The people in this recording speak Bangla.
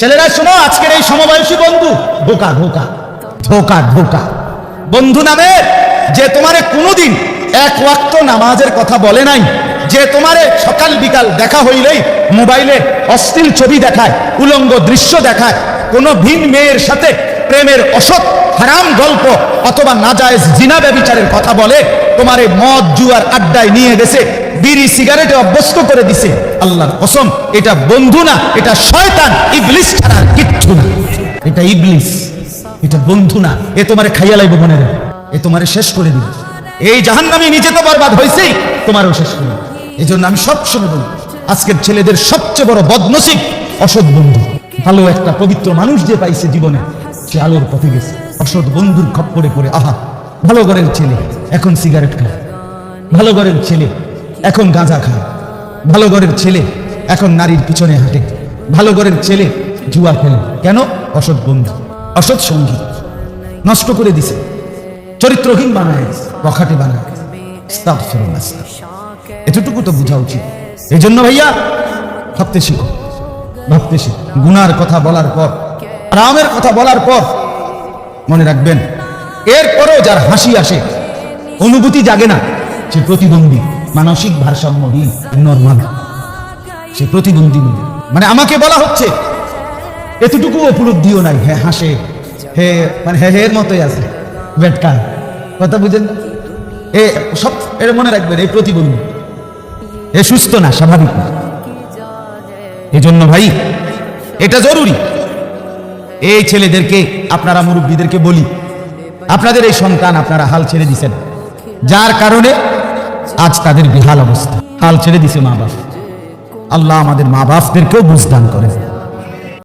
ছেলেরা, শোনো, আজকের এই সমবয়সী বন্ধু। ধোকা ধোকা ধোকা ধোকা বন্ধু নামে যে তোমারে কোনোদিন এক ওয়াক্ত নামাজের কথা বলে নাই, যে তোমারে সকাল বিকাল দেখা হইলেই মোবাইলে অশ্লীল ছবি দেখায়, উলঙ্গ দৃশ্য দেখায়, কোনো ভিন মেয়ের সাথে প্রেমের অসৎ, হারাম গল্প অথবা নাজায়েজ জিনা ব্যবিচারের কথা বলে, তোমারে মদ, জুয়ার আড্ডায় নিয়ে গেছে বিড়ি সিগারেটে অভ্যস্ত করে দিছে। আল্লাহর কসম, এটা বন্ধু না, এটা শয়তান। ইবলিস ছাড়া কিচ্ছু না। এটা ইবলিস, এটা বন্ধু না। এ তোমারে খাইয়া লাইব মনে এ তোমারে শেষ করে দিবে। এই জাহান্নামী নিজে তো বরবাদ হয়েছেই তোমারও শেষ করে। এই জন্য আমি সবসময় বলি, আজকের ছেলেদের সবচেয়ে বড় বদনসিব অসৎ বন্ধু। ভালো একটা পবিত্র মানুষ যে পাইছে জীবনে, সে আলোর পথে গেছে। অসৎ বন্ধুর খপ্পরে পড়ে, আহা, ভালো ঘরের ছেলে, এখন সিগারেট খায়। ভালো ঘরের ছেলে এখন গাঁজা খায় ভালো ঘরের ছেলে এখন নারীর পিছনে হাঁটে। ভালো ঘরের ছেলে জুয়া খেলে। কেন? অসৎ বন্ধু, অসৎ সঙ্গী। নষ্ট করে দিছে। চরিত্রহীন বানায়, বখাটে বানায়। এতটুকু তো বোঝা উচিত। এই জন্য ভাইয়া, ভাবতে শিখো। ভাবতে শিখো। গুনার কথা বলার পর রামের কথা বলার পর মনে রাখবেন, এরপরেও যার হাসি আসে, অনুভূতি জাগে না, সে প্রতিবন্ধী। মানসিক ভারসাম্যহীন নর্মাল। সে প্রতিবন্ধী নয়। মানে আমাকে বলা হচ্ছে, এতটুকু উপলব্ধিও নাই। হ্যাঁ হাসে, হে মানে হে, হের মতোই আছে। বেটকা কথা বুঝেন? এ, সব এটা মনে রাখবেন এই প্রতিবন্ধী এ সুস্থ না, স্বাভাবিক না। এজন্য ভাই, এটা জরুরি। এই ছেলেদেরকে, আপনারা মুরব্বীদেরকে বলি, আপনাদের এই সন্তান আপনারা হাল ছেড়ে দিছেন। যার কারণে আজ তাদের বিহাল অবস্থা। হাল ছেড়ে দিছে মা বাপ। আল্লাহ আমাদের মা বাপদেরকেও বুঝদান করেন।